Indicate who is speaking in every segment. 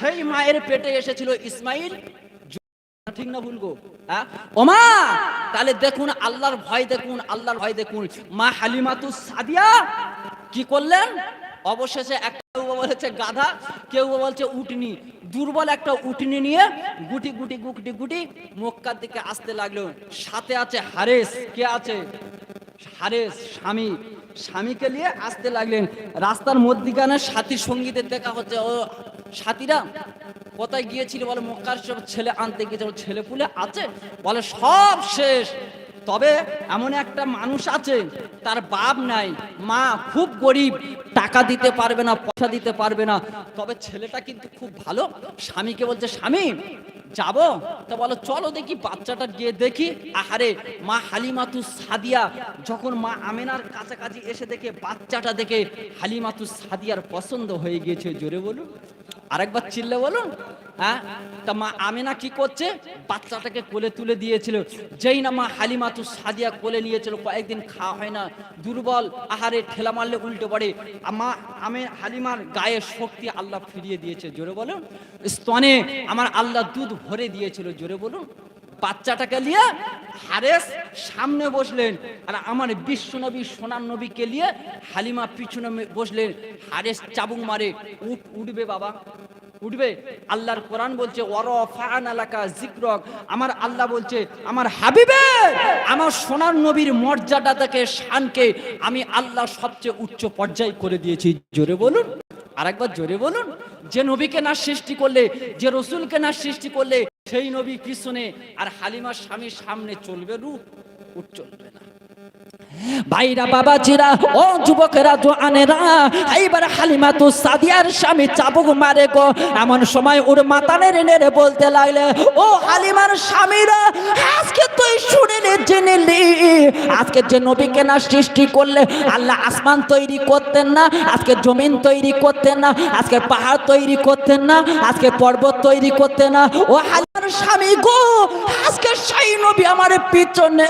Speaker 1: সেই মায়ের পেটে এসেছিল ইসমাইল। ঠিক না ভুলবো হ্যাঁ? ওমা, তাহলে দেখুন আল্লাহর ভয় দেখুন, আল্লাহর ভয় দেখুন। মা হালিমাতু সাদিয়া কি করলেন? অবশেষে একটা কেউ বলেছে, গাধা। কেউ বলছে উটনি দুর্বল একটা উটনি নিয়ে গুটি গুটি গুটি গুটি মক্কার দিকে আসতে লাগল। সাথে আছে হারেস। কে আছে? হারেস, স্বামী। স্বামীকে নিয়ে আসতে লাগলেন। রাস্তার মধ্যিখানে সাথী সঙ্গীদের দেখা হচ্ছে। ও সাথীরা কোথায় গিয়েছিল বলে মক্কার সব ছেলে আনতে গিয়েছিল ছেলে পুলে আছে বলে সব শেষ। তবে এমন একটা মানুষ আছে, তার বাপ নাই, মা খুব গরিব, টাকা দিতে পারবে না, পয়সা দিতে পারবে না। তবে ছেলেটা কিন্তু খুব ভালো, স্বামীকে বলছে, স্বামী, যাব? তা বলো, চলো দেখি, বাচ্চাটা গিয়ে দেখি। আহারে, মা হালিমাতু সাদিয়া, যখন মা আমেনার কাছাকাছি এসে দেখে বাচ্চাটা দেখে হালিমাতু সাদিয়ার পছন্দ হয়ে গিয়েছে, জোরে বলুন। আরেকবার চিল্লে বলুন হ্যাঁ? তা মা আমিনা কি করছে? বাচ্চাটাকে কোলে তুলে দিয়েছিল। যেই না মা হালিমা তু সাদিয়া কোলে নিয়েছিল, কয়েকদিন খাওয়া হয় না, দুর্বল আহারে ঠেলা মারলে উল্টে পড়ে মা, আমি হালিমার গায়ে শক্তি আল্লাহ ফিরিয়ে দিয়েছে, জোরে বলুন। স্তনে আমার আল্লাহ দুধ ভরে দিয়েছিল, জোরে বলুন। বাচ্চাটাকে নিয়ে হারেস সামনে বসলেন। আর আমার বিশ্ব নবী, সোনার নবীকে নিয়ে হালিমা পিছনে বসলেন। হারেস চাবুক মারে, উঠ, উঠবে বাবা, উঠবে। আল্লাহর কোরআন বলছে ওয়ারফাআন আলাকা জিক্রক আমার আল্লাহ বলছে, আমার হাবিবে, আমার সোনার নবীর মর্যাদা মর্যাদাটাকে শানকে আমি আল্লাহ সবচেয়ে উচ্চ পর্যায় করে দিয়েছি। জোরে বলুন, আরেকবার জোরে বলুন। যে নবীকে না সৃষ্টি করলে, যে রসুলকে না সৃষ্টি করলে সেই নবী পিছনে আর হালিমার স্বামীর সামনে চলবে রূপ, উঠ চলবে না। ভাইরা, বাবাজিরা, ও যুবকেরা, জোয়ানেরা, এইবার হালিমা তো সাদিয়ার স্বামী চাবুক মারে গো। এমন সময় ওর মাথা নেড়ে বলতে লাগলে, ও হালিমার স্বামীরা, আজকে তুই শুনিলি জেনেলি আজকে যে নবীকে না সৃষ্টি করলে, আল্লাহ আসমান তৈরি করতেন না, আজকে জমিন তৈরি করতেন না, আজকে পাহাড় তৈরি করতেন না, আজকে পর্বত তৈরি করতেন না। ও হালিমার স্বামী গো, আজকে সেই নবী আমার পিছনে,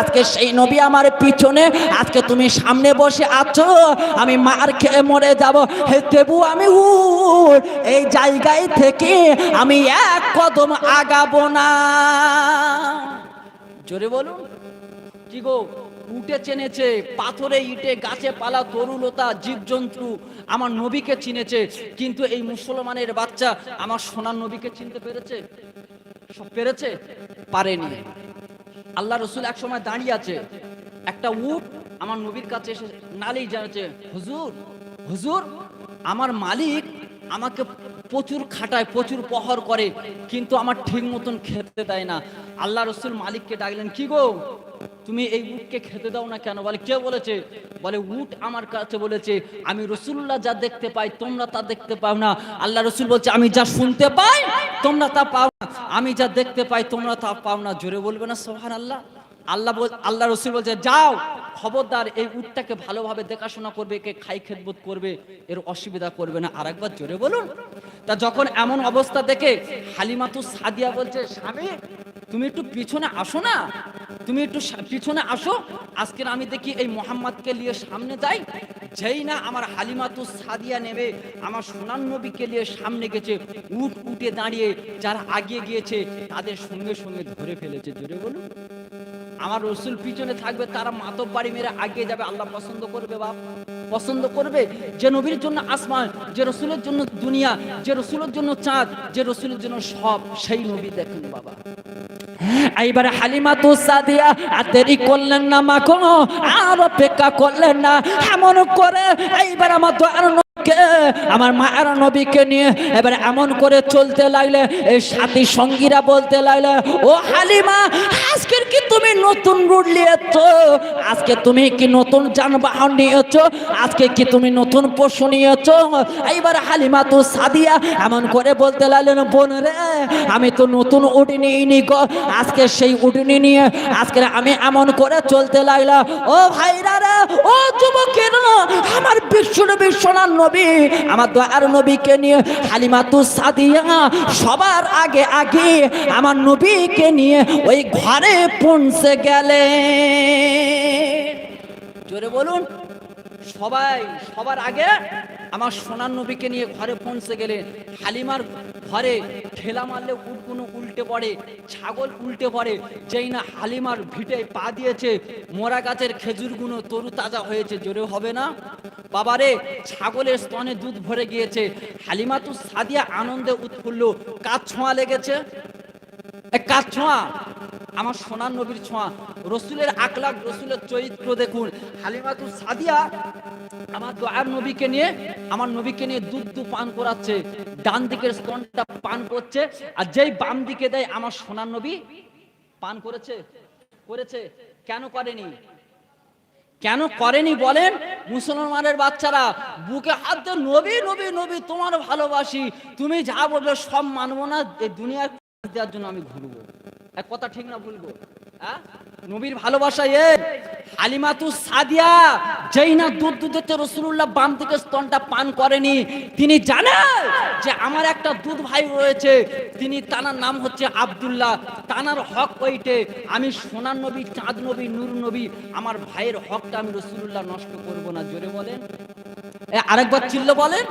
Speaker 1: আজকে সেই নবী আমার পিছনে, আজকে তুমি সামনে বসে আছো, আমি মার খেয়ে মরে যাব। হে দেবু আমি উঠ এই জায়গায় থেকে আমি এক কদম আগাবো না। জোরে বলুন, কি গো? উঠে চেনেছে, পাথরে ইটে, গাছে পালা তরুলতা, জীবজন্তু আমার নবীকে চিনেছে। কিন্তু এই মুসলমানের বাচ্চা আমার সোনার নবীকে চিনতে পেরেছে? সব পেরেছে? পারেনি। আল্লাহ রসুল এক সময় দাঁড়িয়ে আছে। একটা উট আমার নবীর কাছে এসে নালেই জানাচ্ছে, হুজুর হুজুর, আমার মালিক আমাকে প্রচুর খাটায়, প্রচুর পহর করে, কিন্তু আমার ঠিক মতন খেতে দেয় না। আল্লাহ রসুল মালিককে ডাকলেন, কি গো? তুমি এই উটকে খেতে দাও না কেন? বলে, কে বলেছে? বলে, উট আমার কাছে বলেছে, আমি রসুল্লাহ যা দেখতে পাই, তোমরা তা দেখতে পাও না। আল্লাহ রসুল বলছে, আমি যা শুনতে পাই, তোমরা তা পাও না। আমি যা দেখতে পাই, তোমরা তা পাও না। জোরে বলবে না সোহান আল্লাহ আল্লাহ আল্লাহ রসুল বলছে, যাও, খবরদার, এই উটটাকে ভালোভাবে দেখাশোনা করবে কে খাই খেদবোধ করবে, এর অসুবিধা করবে না। আরেকবার জোরে বলুন। তা যখন এমন অবস্থা দেখে হালিমাতু সাদিয়া বলছে, স্বামী তুমি একটু পিছনে আসো না? তুমি একটু পিছনে আসো। আজকের আমি দেখি এই মোহাম্মদকে নিয়ে সামনে যাই। যেই না আমার হালিমাতু সাদিয়া নেবে, আমার সোনার নবীকে নিয়ে সামনে গেছে, উট উঠে দাঁড়িয়ে যারা আগিয়ে গিয়েছে, তাদের সঙ্গে সঙ্গে ধরে ফেলেছে। জোরে বলুন। আমার রসুল পিছনে থাকবে, তারা মাতব বাড়ি মেরে আগিয়ে যাবে। আল্লাহ পছন্দ করবে, বাপ। পছন্দ করবে যে নবীর জন্য আসমান, যে রসুলের জন্য দুনিয়া, যে রসুলের জন্য চাঁদ, যে রসুলের জন্য সব, সেই নবী দেখুন, বাবা। এইবারে হালিমা তো সাদিয়া, আর দেরি করলেন না মা কোনো আর অপেক্ষা করলেন না। এমন করে এইবার আমার তো আর নবীকে, আমার মায়ের নবীকে নিয়ে এবার এমন করে চলতে লাগলে এই সাথী সঙ্গীরা বলতে লাগলে ও হালিমা আজকের কি তুমি নতুন রুট নিয়েছ? আজকে তুমি কি নতুন যানবাহন নিয়েছ? আজকে কি তুমি নতুন পশু নিয়েছ? এইবার হালিমা তো সাদিয়া এমন করে বলতে লাগলেন বোন রে আমি তো নতুন উঠি নিইনি গো। আজকে সেই উঠনি নিয়ে আজকে আমি এমন করে চলতে লাগলাম। ও ভাইরা রে ও যুবকের আমার বিশ্ব সোনার নবী, আমার দয়ার নবীকে নিয়ে, হালিমাতু সাদিয়া, সবার আগে আগে আমার নবীকে নিয়ে ওই ঘরে পৌঁছে গেলে জোরে বলুন। সবাই, সবার আগে আমার সোনার নবীকে নিয়ে ঘরে পৌঁছে গেলে হালিমার ঘরে ঠেলা মারলে উটগুলো উল্টে পড়ে, ছাগল উল্টে পড়ে, যেই না হালিমার ভিটে পা দিয়েছে, মোরা গাছের খেজুরগুলো তরু তাজা হয়েছে, জোরে হবে না? বাবারে, ছাগলের স্তনে দুধ ভরে গিয়েছে হালিমা তো সাদিয়া আনন্দে উৎফুল্ল কাজ ছোঁয়া লেগেছে? কাজ ছোঁয়া আমার সোনার নবীর ছোঁয়া। রসুলের আকলাক রসুলের চরিত্র দেখুন। হালিমাতু সাদিয়া আমার দয়ার নবীকে নিয়ে, আমার নবীকে নিয়ে দুধ দু পান করাচ্ছে, ডান দিকের স্তনটা পান করছে, আর যেই বাম দিকে দেয় আমার সোনার নবী পান করেছে করেছে। কেন করেনি? কেন করেনি বলেন? মুসলমানের বাচ্চারা, বুকে হাত দিয়ে, নবী নবী নবী, তোমার ভালোবাসি। তুমি যা বলবে সব মানবো না। এই দুনিয়ার দেওয়ার জন্য আমি ঘুরবো। এক কথা ঠিক না ভুলবো হ্যাঁ? নবীর ভালোবাসা এ। হালিমাতু সাদিয়া, যেই না দুধ দুধেতে রসুল্লাহ বাম থেকে স্তনটা পান করেনি, তিনি জানেন যে আমার একটা দুধ ভাই রয়েছে, তিনি তানার নাম হচ্ছে আব্দুল্লাহ। তানার হক ওইটে, আমি সোনার নবী, চাঁদ নবী, নূর নবী, আমার ভাইয়ের হকটা আমি রসুল্লাহ নষ্ট করব না। জোরে বলেন। আরেকবার চিল্ল বলেন।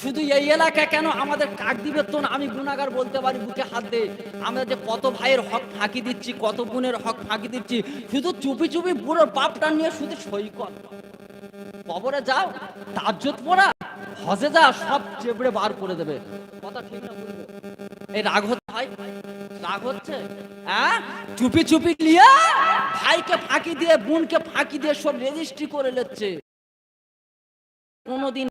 Speaker 1: শুধু এই এলাকা কেন আমাদের কাক দিবে তো আমি গুণাগার বলতে পারি বুকে হাত দে আমরা যে কত ভাইয়ের হক ফাঁকি দিচ্ছি, কত বোনের হক ফাঁকি দিচ্ছি, শুধু চুপি চুপি বুড়োর বাপটা নিয়ে শুধু সই কর কবরে যাও তাজ্জত পড়া, হজে যা, সব চেপড়ে বার করে দেবে। কথা ঠিক না বলব এই রাগ হচ্ছে ভাই? রাগ হচ্ছে? হ্যাঁ? চুপি চুপি লিয়া ভাইকে ফাঁকি দিয়ে, বোনকে ফাঁকি দিয়ে সব রেজিস্ট্রি করে নিচ্ছে। কোনোদিন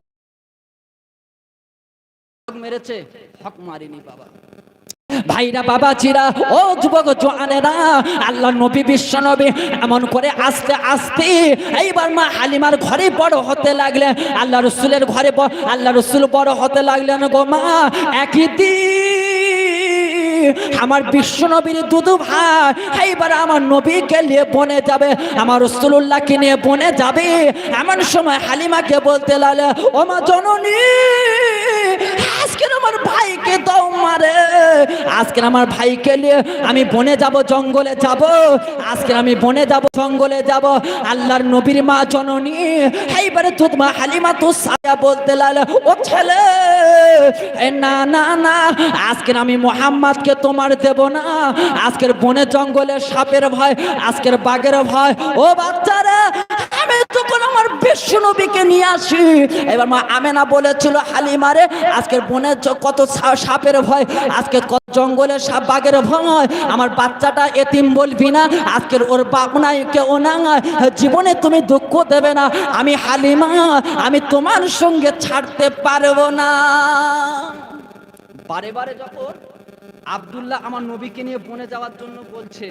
Speaker 1: মেরেছে, হক মারিনি বাবা। ভাইরা বাবা চিরা, ও যুবক জোয়ানেরা, আল্লাহ নবী বিশ্ব নবী, এমন করে আস্তে আস্তে এইবার মা হালিমার ঘরে বড় হতে লাগলে আল্লাহ রসুলের ঘরে আল্লাহ রসুল বড় হতে লাগলেন গো মা, একই আমার বিশ্ব নবীর দুদু ভাই, এইবার আমার নবীকে নিয়ে বনে যাবে, আমার রসুল্লাহকে নিয়ে বনে যাবে। এমন সময় হালিমাকে বলতে লাগলে, ও মা জননী আমার ভাইকে দাও মারে। আজকে আমার ভাইকে নিয়ে আমি বনে যাব, জঙ্গলে যাব। আজকে আমি বনে যাব, জঙ্গলে যাব। আল্লাহর নবীর মা জননী। এইবারে তোর হালিমা তো সায়া বলতে লাগল, ও ছেলে না না না আজকের আমি মোহাম্মদকে তোমার দেব না। আজকের বনে জঙ্গলে সাপের ভয়, আজকের বাঘের ভয়। ও বাচ্চারা আমি তখন আমার বিশ্ব নবীকে নিয়ে আসি, এবার মা আমেনা বলেছিল হালিমারে আজকে বনে চ- কত সাপের ভয়, আজকে কত জঙ্গলের সাপ বাঘের ভয়, আমার বাচ্চাটা এতিম বলবি না আজকের ওর বাপ নাই, কেউ না জীবনে তুমি দুঃখ দেবে না, আমি হালিমা, আমি তোমার সঙ্গে ছাড়তে পারব না। বারে বারে যখন আবদুল্লাহ আমার নবীকে নিয়ে বনে যাওয়ার জন্য বলছে,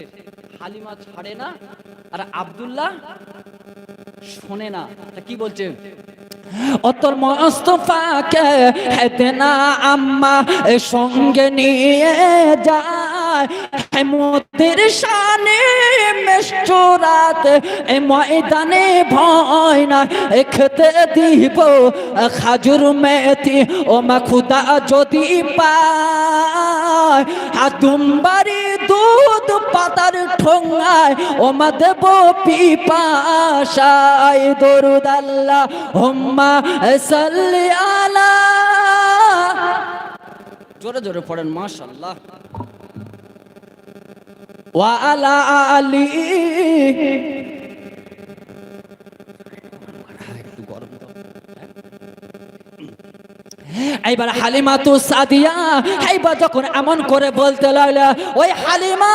Speaker 1: হালিমা ছাড়ে না, আর আব্দুল্লাহ শোনে না। কি বলছে? ও তোর মস্তফাকে হেতে না আম্মা সঙ্গে নিয়ে যায়। হে মোদের শানে মেষ্টরাতে, এ ময়দানে ভয় না খেতে দিব খাজুর মেথি, ও মা খুদা যদি পায়। হাতুমবাড়ি দুধ পাতার ঠোঙায় ও মা দেব পিপাশায় দরুদ আল্লাহ হোম্মা সাল্লি আলা। জোরে জোরে পড়েন, মাশাআল্লাহ। ওয়া আলা আলি। এইবার হালিমা তো সাদিয়া, এইবার যখন এমন করে বলতে লাগল, ওই হালিমা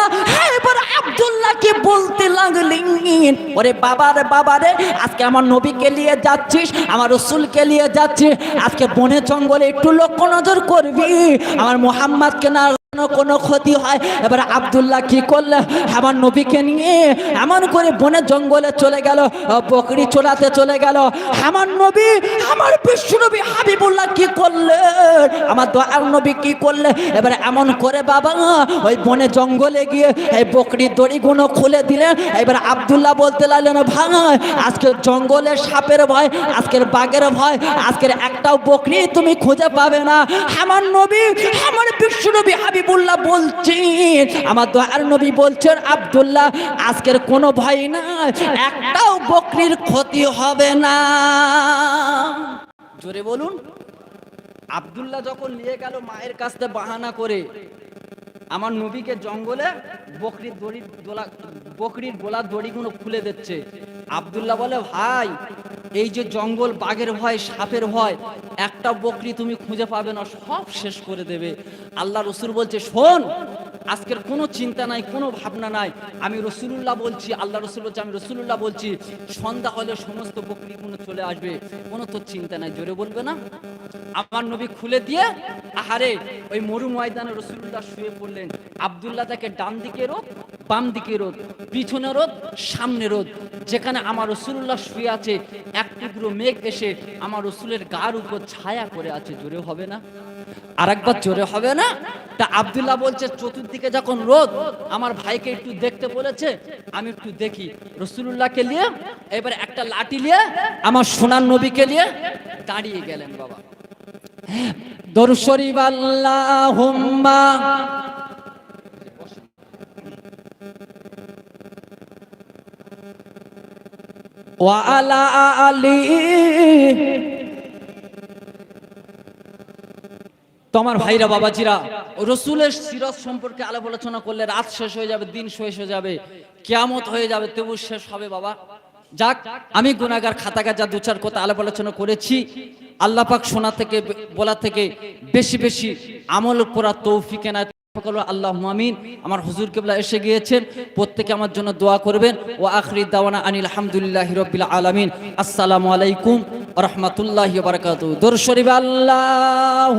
Speaker 1: এইবার আব্দুল্লাহকে বলতে লাগলেন ওরে বাবারে বাবারে আজকে আমার নবীকে নিয়ে যাচ্ছিস, আমার রসুলকে নিয়ে যাচ্ছিস, আজকে বনে জঙ্গলে একটু লক্ষ্য নজর করবি। আমার মোহাম্মদকে না কোনো ক্ষতি হয়? এবার আব্দুল্লাহ কি করলে? আমার নবীকে নিয়ে এমন করে বনে জঙ্গলে চলে গেল, বকরি চোলাতে চলে গেল। আমার নবী, আমার বিশ্ব নবী হাবিবুল্লাহ কি করলে? আমার দয়ার নবী কি করলে? এবার এমন করে বাবা, ওই বনে জঙ্গলে গিয়ে এই বকরির দড়িগুলো খুলে দিলেন এবার আব্দুল্লাহ বলতে লাগলেন, ভাই আজকে জঙ্গলে সাপের ভয়, আজকের বাঘের ভয়, আজকের একটাও বকরি তুমি খুঁজে পাবে না। আমার নবী, আমার বিশ্ব নবী হাবিবুল্লাহ বলছেন আমার দয়ার নবী বলছেন, আব্দুল্লাহ, আজকের কোনো ভয় না, একটাও বকরির ক্ষতি হবে না। জোরে বলুন। আব্দুল্লাহ যখন নিয়ে গেল মায়ের কাছ বাহানা করে, আমার নবীকে জঙ্গলে বকরির দড়ি দোলা, বকরির গোলার দড়িগুলো খুলে দিচ্ছে। আব্দুল্লাহ বলে, ভাই, এই যে জঙ্গল বাঘের ভয়, সাপের ভয়, একটা বকরি তুমি খুঁজে পাবে না, সব শেষ করে দেবে। আল্লাহ রসুর বলছে, শোন আজকের কোনো চিন্তা নাই, কোনো ভাবনা নাই। আমি রসুলুল্লাহ বলছি, আল্লাহ রসুল বলছি, আমি রসুলুল্লাহ বলছি, সন্ধ্যা হলে সমস্ত বকরিগুলো চলে আসবে। কোনো তো চিন্তা নাই, জোরে বলবে না? আমার নবী খুলে দিয়ে, আহারে, ওই মরু ময়দানে রসুল্লাহ শুয়ে পড়লেন। আবদুল্লাহ তাকে ডান দিকে রোদ, বাম দিকে রোদ, পিছনে রোদ, সামনে রোদ। যেখানে আমার রসুল্লাহ শুয়ে আছে, এক টুকরো মেঘ এসে আমার রসুলের গার উপর ছায়া করে আছে। জোরে হবে না? আর একবার জোরে হবে না? তা আব্দুল্লাহ বলছে, চতুর্দিকে যখন রোদ, আমার ভাইকে একটু দেখতে বলেছে, আমি একটু দেখি। রসুল্লাহকে নিয়ে এবার একটা লাঠি নিয়ে আমার সোনার নবীকে নিয়ে দাঁড়িয়ে গেলেন বাবা। দরুদ শরীফ আল্লাহুম্মা। ওয়া তোমার ভাইরা, বাবাজিরা রসুলের সিরত সম্পর্কে আলাপ আলোচনা করলে রাত শেষ হয়ে যাবে, দিন শেষ হয়ে যাবে, কেয়ামত হয়ে যাবে, তবু শেষ হবে বাবা। যাক, আমি গুনাগার খাতাগার যা দু চার কথা আলাপ আলোচনা করেছি আল্লাপাক শোনা থেকে, বলা থেকে বেশি বেশি আমল করা তৌফিকে না আল্লাহ মামিন আমার হুজুর কেবলা এসে গিয়েছেন। প্রত্যেকে আমার জন্য দোয়া করবেন। ও আখরি দাওয়ানা আনিল আলহামদুলিল্লাহ রবিল আলমিন। আসসালামু আলাইকুম রহমতুল্লাহ বারকাত দোর শরীফ আল্লাহ